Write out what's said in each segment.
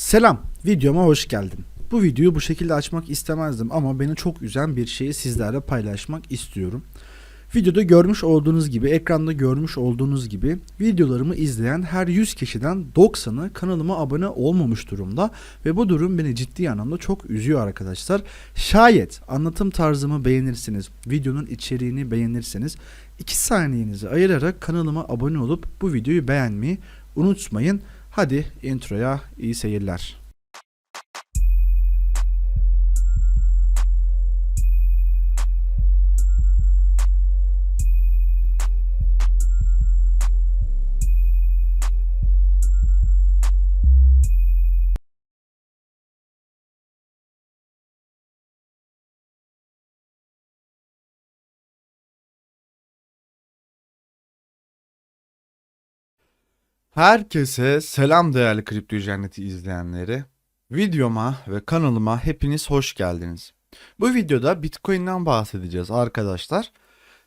Selam, videoma hoş geldin. Bu videoyu bu şekilde açmak istemezdim ama beni çok üzen bir şeyi sizlerle paylaşmak istiyorum. Videoda görmüş olduğunuz gibi, ekranda görmüş olduğunuz gibi videolarımı izleyen her 100 kişiden 90'ı kanalıma abone olmamış durumda ve bu durum beni ciddi anlamda çok üzüyor arkadaşlar. Şayet anlatım tarzımı beğenirsiniz, videonun içeriğini beğenirseniz 2 saniyenizi ayırarak kanalıma abone olup bu videoyu beğenmeyi unutmayın. Hadi introya iyi seyirler. Herkese selam değerli Kripto Cenneti izleyenleri. Videoma ve kanalıma hepiniz hoş geldiniz. Bu videoda Bitcoin'den bahsedeceğiz arkadaşlar.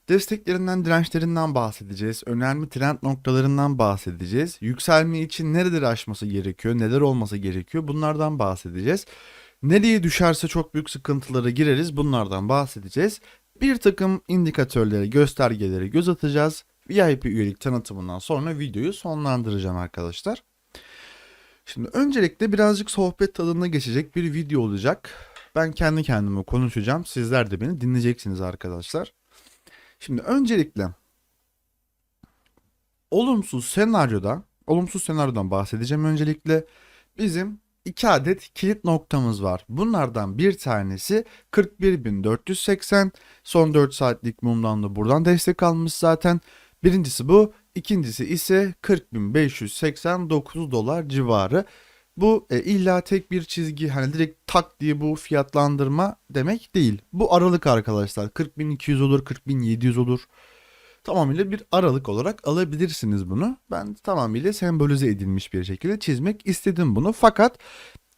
Desteklerinden, dirençlerinden bahsedeceğiz. Önemli trend noktalarından bahsedeceğiz. Yükselme için nereleri aşması gerekiyor, neler olması gerekiyor bunlardan bahsedeceğiz. Nereye düşerse çok büyük sıkıntılara gireriz bunlardan bahsedeceğiz. Bir takım indikatörleri, göstergeleri göz atacağız. VIP üyelik tanıtımından sonra videoyu sonlandıracağım arkadaşlar. Şimdi öncelikle birazcık sohbet tadına geçecek bir video olacak. Ben kendi kendime konuşacağım. Sizler de beni dinleyeceksiniz arkadaşlar. Şimdi öncelikle olumsuz senaryoda, olumsuz senaryodan bahsedeceğim öncelikle. Bizim iki adet kilit noktamız var. Bunlardan bir tanesi 41.480. Son 4 saatlik mumdan da buradan destek almış zaten. Birincisi bu. ikincisi ise 40.589 dolar civarı. Bu e, illa tek bir çizgi hani direkt tak diye bu fiyatlandırma demek değil. Bu aralık arkadaşlar. 40.200 olur, 40.700 olur. Tamamıyla bir aralık olarak alabilirsiniz bunu. Ben tamamıyla sembolize edilmiş bir şekilde çizmek istedim bunu. Fakat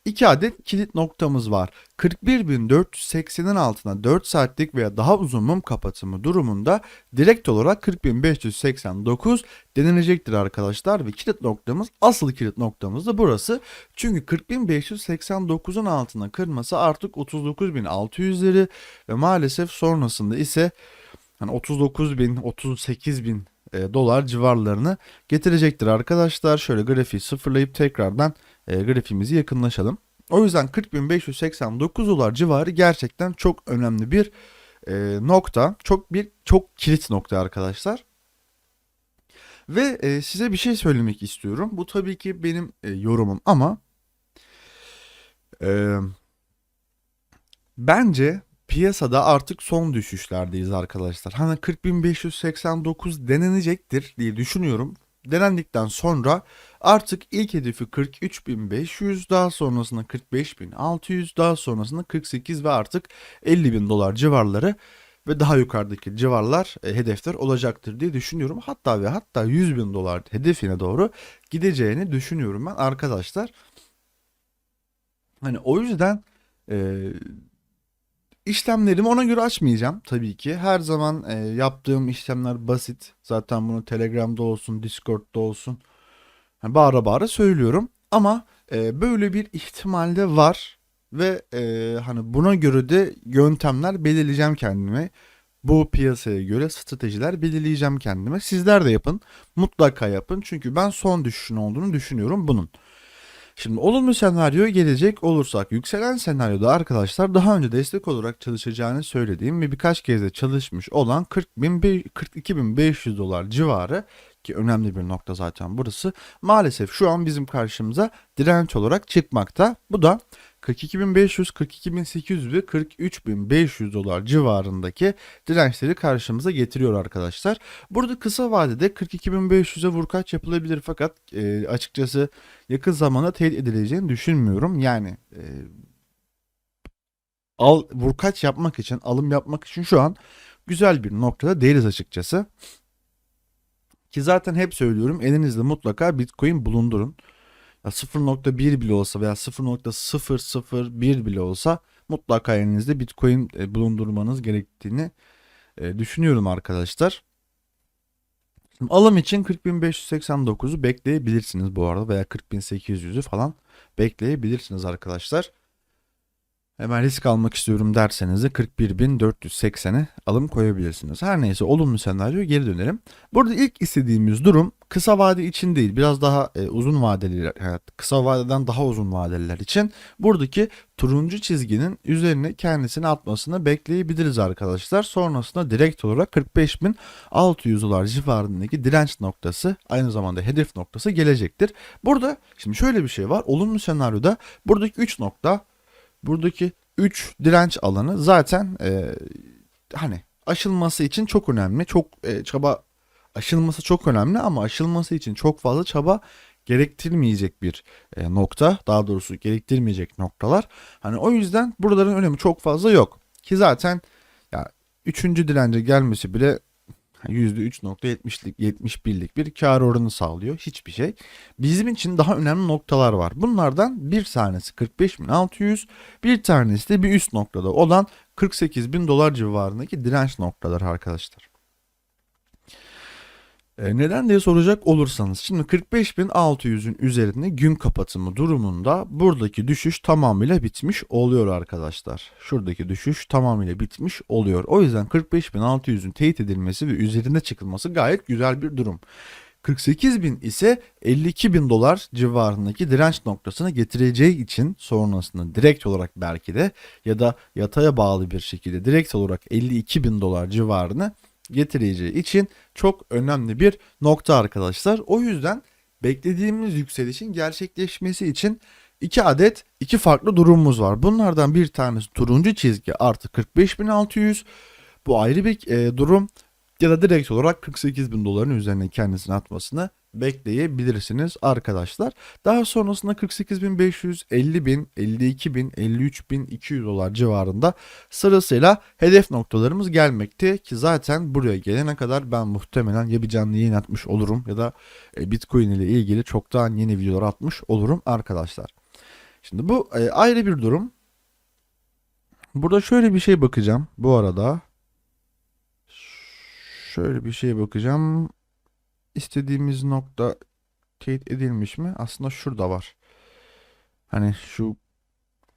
İki adet kilit noktamız var. 41.480'in altına 4 saatlik veya daha uzun mum kapatımı durumunda direkt olarak 40.589 denilecektir arkadaşlar ve kilit noktamız asıl kilit noktamız da burası. Çünkü 40.589'un altına kırması artık 39.600'leri ve maalesef sonrasında ise hani 39.000 38.000 e, dolar civarlarını getirecektir arkadaşlar. Şöyle grafiği sıfırlayıp tekrardan e, grafiğimizi yakınlaşalım. O yüzden 40.589 dolar civarı gerçekten çok önemli bir e, nokta. Çok bir çok kilit nokta arkadaşlar. Ve e, size bir şey söylemek istiyorum. Bu tabii ki benim e, yorumum ama e, bence piyasada artık son düşüşlerdeyiz arkadaşlar. Hani 40.589 denenecektir diye düşünüyorum denendikten sonra artık ilk hedefi 43.500 daha sonrasında 45.600 daha sonrasında 48 ve artık 50.000 dolar civarları ve daha yukarıdaki civarlar e, hedefler olacaktır diye düşünüyorum. Hatta ve hatta 100 bin dolar hedefine doğru gideceğini düşünüyorum ben arkadaşlar. Hani o yüzden e, İşlemlerimi ona göre açmayacağım tabii ki. Her zaman e, yaptığım işlemler basit. Zaten bunu Telegram'da olsun, Discord'da olsun. Yani bağıra bağıra söylüyorum. Ama e, böyle bir ihtimal de var. Ve e, hani buna göre de yöntemler belirleyeceğim kendime. Bu piyasaya göre stratejiler belirleyeceğim kendime. Sizler de yapın. Mutlaka yapın. Çünkü ben son düşüşün olduğunu düşünüyorum bunun. Şimdi olumlu senaryo gelecek olursak yükselen senaryoda arkadaşlar daha önce destek olarak çalışacağını söylediğim ve birkaç kez de çalışmış olan 42.500 dolar civarı ki önemli bir nokta zaten burası maalesef şu an bizim karşımıza direnç olarak çıkmakta. Bu da 42.500, 42.800 ve 43.500 dolar civarındaki dirençleri karşımıza getiriyor arkadaşlar. Burada kısa vadede 42.500'e vurkaç yapılabilir fakat e, açıkçası yakın zamanda teyit edileceğini düşünmüyorum. Yani e, al vurkaç yapmak için, alım yapmak için şu an güzel bir noktada değiliz açıkçası. Ki zaten hep söylüyorum elinizde mutlaka Bitcoin bulundurun. 0.1 bile olsa veya 0.001 bile olsa mutlaka elinizde Bitcoin e, bulundurmanız gerektiğini e, düşünüyorum arkadaşlar. Şimdi alım için 40.589'u bekleyebilirsiniz bu arada veya 40.800'ü falan bekleyebilirsiniz arkadaşlar. Hemen risk almak istiyorum derseniz de 41.480'e alım koyabilirsiniz. Her neyse olumlu senaryo geri dönelim. Burada ilk istediğimiz durum kısa vade için değil biraz daha e, uzun vadeli evet, kısa vadeden daha uzun vadeliler için buradaki turuncu çizginin üzerine kendisini atmasını bekleyebiliriz arkadaşlar. Sonrasında direkt olarak 45.600 dolar civarındaki direnç noktası aynı zamanda hedef noktası gelecektir. Burada şimdi şöyle bir şey var. Olumlu senaryoda buradaki 3 nokta buradaki 3 direnç alanı zaten e, hani aşılması için çok önemli. Çok e, çaba aşılması çok önemli ama aşılması için çok fazla çaba gerektirmeyecek bir e, nokta. Daha doğrusu gerektirmeyecek noktalar. Hani o yüzden buraların önemi çok fazla yok. Ki zaten ya 3. dirence gelmesi bile %3.70'lik 71'lik bir kar oranı sağlıyor. Hiçbir şey. Bizim için daha önemli noktalar var. Bunlardan bir tanesi 45.600, bir tanesi de bir üst noktada olan 48.000 dolar civarındaki direnç noktaları arkadaşlar. E, neden diye soracak olursanız şimdi 45.600'ün üzerinde gün kapatımı durumunda buradaki düşüş tamamıyla bitmiş oluyor arkadaşlar. Şuradaki düşüş tamamıyla bitmiş oluyor. O yüzden 45.600'ün teyit edilmesi ve üzerine çıkılması gayet güzel bir durum. 48.000 ise 52.000 dolar civarındaki direnç noktasına getireceği için sonrasında direkt olarak belki de ya da yataya bağlı bir şekilde direkt olarak 52.000 dolar civarını getireceği için çok önemli bir nokta arkadaşlar. O yüzden beklediğimiz yükselişin gerçekleşmesi için iki adet iki farklı durumumuz var. Bunlardan bir tanesi turuncu çizgi artı 45.600. Bu ayrı bir e, durum ya da direkt olarak 48 bin doların üzerine kendisini atmasını bekleyebilirsiniz arkadaşlar. Daha sonrasında 48.500, 50.000, 52.000, 53.200 dolar civarında sırasıyla hedef noktalarımız gelmekte ki zaten buraya gelene kadar ben muhtemelen ya bir canlı yayın atmış olurum ya da e, Bitcoin ile ilgili çoktan yeni videolar atmış olurum arkadaşlar. Şimdi bu e, ayrı bir durum. Burada şöyle bir şey bakacağım bu arada. Şöyle bir şeye bakacağım. İstediğimiz nokta teyit edilmiş mi? Aslında şurada var. Hani şu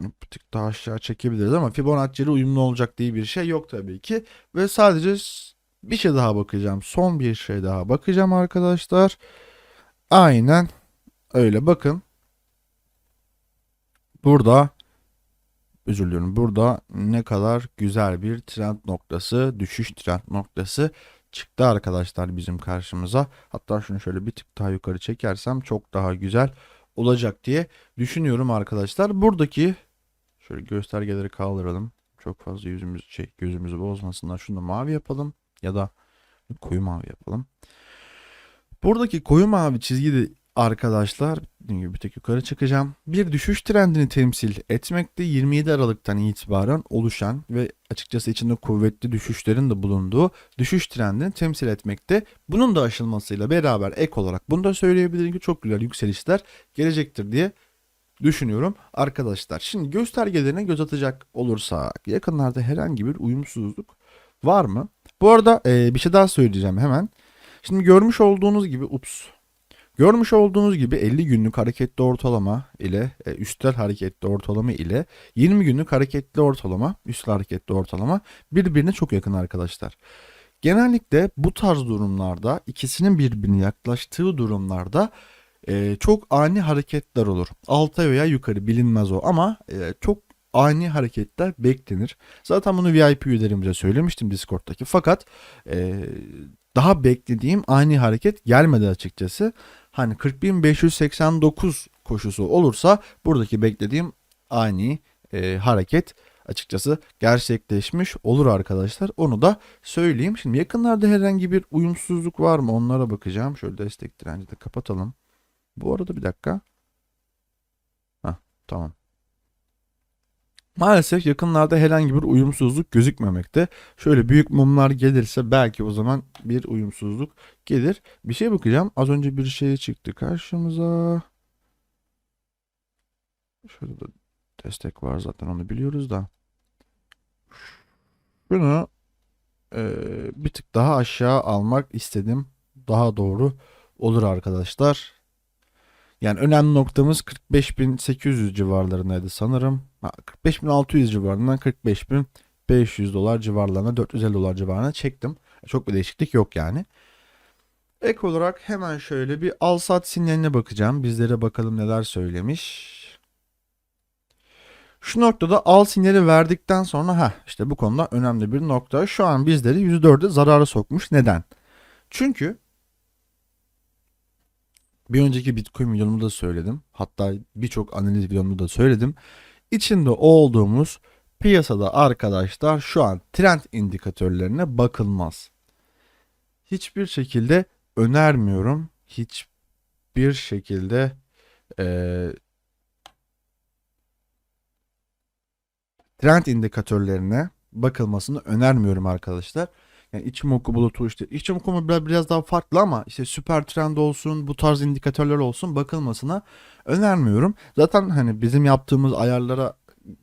bir tık daha aşağı çekebiliriz ama Fibonacci ile uyumlu olacak diye bir şey yok tabii ki. Ve sadece bir şey daha bakacağım. Son bir şey daha bakacağım arkadaşlar. Aynen öyle bakın. Burada özür diliyorum. Burada ne kadar güzel bir trend noktası, düşüş trend noktası çıktı arkadaşlar bizim karşımıza. Hatta şunu şöyle bir tık daha yukarı çekersem çok daha güzel olacak diye düşünüyorum arkadaşlar. Buradaki şöyle göstergeleri kaldıralım. Çok fazla yüzümüz şey gözümüzü bozmasınlar. Şunu da mavi yapalım ya da koyu mavi yapalım. Buradaki koyu mavi çizgi de arkadaşlar dediğim gibi bir tek yukarı çıkacağım. Bir düşüş trendini temsil etmekte 27 Aralık'tan itibaren oluşan ve açıkçası içinde kuvvetli düşüşlerin de bulunduğu düşüş trendini temsil etmekte. Bunun da aşılmasıyla beraber ek olarak bunu da söyleyebilirim ki çok güzel yükselişler gelecektir diye düşünüyorum arkadaşlar. Şimdi göstergelerine göz atacak olursak yakınlarda herhangi bir uyumsuzluk var mı? Bu arada e, bir şey daha söyleyeceğim hemen. Şimdi görmüş olduğunuz gibi ups Görmüş olduğunuz gibi 50 günlük hareketli ortalama ile e, üstel hareketli ortalama ile 20 günlük hareketli ortalama, üstel hareketli ortalama birbirine çok yakın arkadaşlar. Genellikle bu tarz durumlarda ikisinin birbirine yaklaştığı durumlarda e, çok ani hareketler olur. Alta veya yukarı bilinmez o ama e, çok ani hareketler beklenir. Zaten bunu VIP üyelerimize söylemiştim Discord'daki. Fakat e, daha beklediğim ani hareket gelmedi açıkçası. Hani 40.589 koşusu olursa buradaki beklediğim ani e, hareket açıkçası gerçekleşmiş olur arkadaşlar. Onu da söyleyeyim. Şimdi yakınlarda herhangi bir uyumsuzluk var mı onlara bakacağım. Şöyle destek direnci de kapatalım. Bu arada bir dakika. Heh, tamam. Maalesef yakınlarda herhangi bir uyumsuzluk gözükmemekte. Şöyle büyük mumlar gelirse belki o zaman bir uyumsuzluk gelir. Bir şey bakacağım. Az önce bir şey çıktı karşımıza. Şurada da destek var zaten onu biliyoruz da. Bunu e, bir tık daha aşağı almak istedim. daha doğru olur arkadaşlar. Yani önemli noktamız 45.800 civarlarındaydı sanırım. Ha, 45.600 civarından 45.500 dolar civarlarına 450 dolar civarına çektim. Çok bir değişiklik yok yani. Ek olarak hemen şöyle bir al sat sinyaline bakacağım. Bizlere bakalım neler söylemiş. Şu noktada al sinyali verdikten sonra ha işte bu konuda önemli bir nokta. Şu an bizleri %4'e zarara sokmuş. Neden? Çünkü bir önceki Bitcoin videomda da söyledim. Hatta birçok analiz videomda da söyledim. İçinde olduğumuz piyasada arkadaşlar şu an trend indikatörlerine bakılmaz. Hiçbir şekilde önermiyorum. Hiçbir şekilde eee trend indikatörlerine bakılmasını önermiyorum arkadaşlar. Yani Ichimoku bulutu işte Ichimoku biraz, biraz daha farklı ama işte süper trend olsun bu tarz indikatörler olsun bakılmasına önermiyorum. Zaten hani bizim yaptığımız ayarlara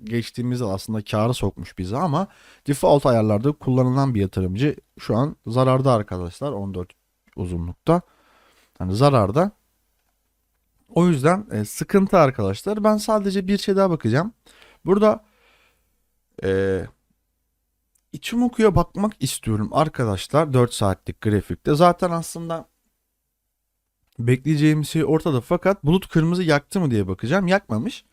geçtiğimiz aslında karı sokmuş bizi ama default ayarlarda kullanılan bir yatırımcı şu an zararda arkadaşlar 14 uzunlukta. Hani zararda. O yüzden e, sıkıntı arkadaşlar. Ben sadece bir şey daha bakacağım. Burada e, Ichimoku'ya bakmak istiyorum arkadaşlar 4 saatlik grafikte. Zaten aslında bekleyeceğim şey ortada fakat bulut kırmızı yaktı mı diye bakacağım. Yakmamış.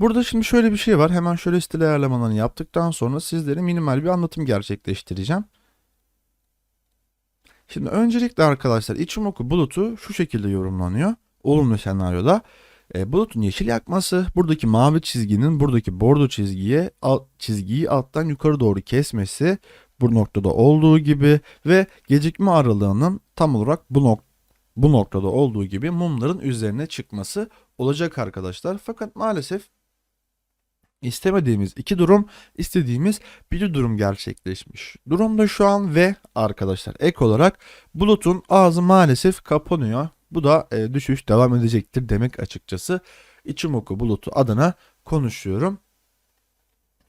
Burada şimdi şöyle bir şey var. Hemen şöyle stil ayarlamalarını yaptıktan sonra sizlere minimal bir anlatım gerçekleştireceğim. Şimdi öncelikle arkadaşlar Ichimoku bulutu şu şekilde yorumlanıyor. Olumlu senaryoda e, bulutun yeşil yakması buradaki mavi çizginin buradaki bordo çizgiye alt, çizgiyi alttan yukarı doğru kesmesi bu noktada olduğu gibi ve gecikme aralığının tam olarak bu nok bu noktada olduğu gibi mumların üzerine çıkması olacak arkadaşlar. Fakat maalesef istemediğimiz iki durum, istediğimiz bir durum gerçekleşmiş. Durumda şu an ve arkadaşlar ek olarak bulutun ağzı maalesef kapanıyor. Bu da e, düşüş devam edecektir demek açıkçası. Ichimoku bulutu adına konuşuyorum.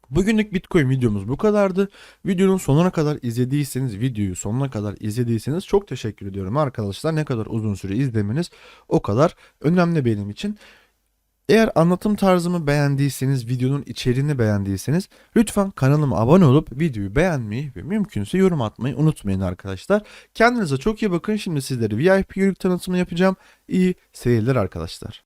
Bugünlük Bitcoin videomuz bu kadardı. Videonun sonuna kadar izlediyseniz, videoyu sonuna kadar izlediyseniz çok teşekkür ediyorum arkadaşlar. Ne kadar uzun süre izlemeniz o kadar önemli benim için. Eğer anlatım tarzımı beğendiyseniz, videonun içeriğini beğendiyseniz lütfen kanalıma abone olup videoyu beğenmeyi ve mümkünse yorum atmayı unutmayın arkadaşlar. Kendinize çok iyi bakın. Şimdi sizlere VIP üyelik tanıtımı yapacağım. İyi seyirler arkadaşlar.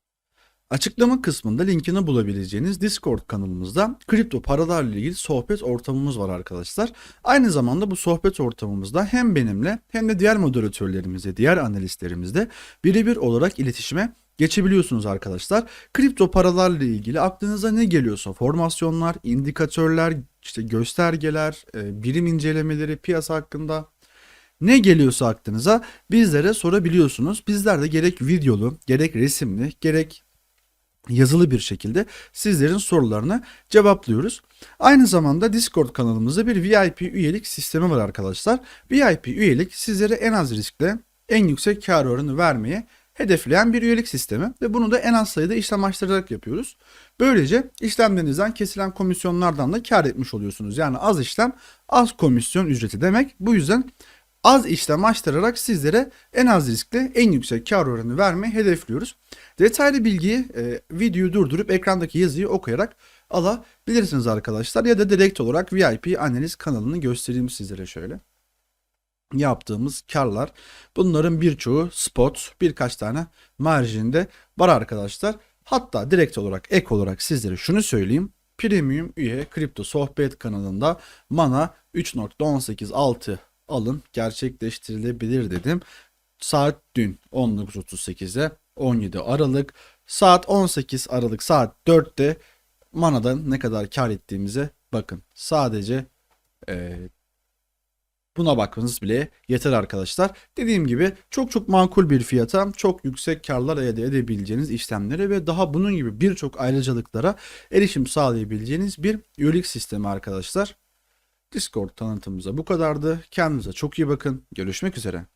Açıklama kısmında linkini bulabileceğiniz Discord kanalımızda kripto paralarla ilgili sohbet ortamımız var arkadaşlar. Aynı zamanda bu sohbet ortamımızda hem benimle hem de diğer moderatörlerimizle, diğer analistlerimizle birebir olarak iletişime geçebiliyorsunuz arkadaşlar. Kripto paralarla ilgili aklınıza ne geliyorsa formasyonlar, indikatörler, işte göstergeler, e, birim incelemeleri, piyasa hakkında ne geliyorsa aklınıza bizlere sorabiliyorsunuz. Bizler de gerek videolu, gerek resimli, gerek yazılı bir şekilde sizlerin sorularını cevaplıyoruz. Aynı zamanda Discord kanalımızda bir VIP üyelik sistemi var arkadaşlar. VIP üyelik sizlere en az riskle en yüksek kar oranı vermeye hedefleyen bir üyelik sistemi ve bunu da en az sayıda işlem açtırarak yapıyoruz. Böylece işlemlerinizden kesilen komisyonlardan da kar etmiş oluyorsunuz. Yani az işlem az komisyon ücreti demek. Bu yüzden az işlem açtırarak sizlere en az riskle en yüksek kar oranı vermeyi hedefliyoruz. Detaylı bilgiyi e, videoyu durdurup ekrandaki yazıyı okuyarak alabilirsiniz arkadaşlar. Ya da direkt olarak VIP analiz kanalını göstereyim sizlere şöyle yaptığımız karlar. Bunların birçoğu spot, birkaç tane marjinde var arkadaşlar. Hatta direkt olarak ek olarak sizlere şunu söyleyeyim. Premium üye kripto sohbet kanalında mana 3.186 alım gerçekleştirilebilir dedim. Saat dün 19.38'de 17 Aralık saat 18 Aralık saat 4'te manadan ne kadar kar ettiğimize bakın. Sadece e, Buna bakmanız bile yeter arkadaşlar. Dediğim gibi çok çok makul bir fiyata çok yüksek karlar elde edebileceğiniz işlemlere ve daha bunun gibi birçok ayrıcalıklara erişim sağlayabileceğiniz bir üyelik sistemi arkadaşlar. Discord tanıtımımıza bu kadardı. Kendinize çok iyi bakın. Görüşmek üzere.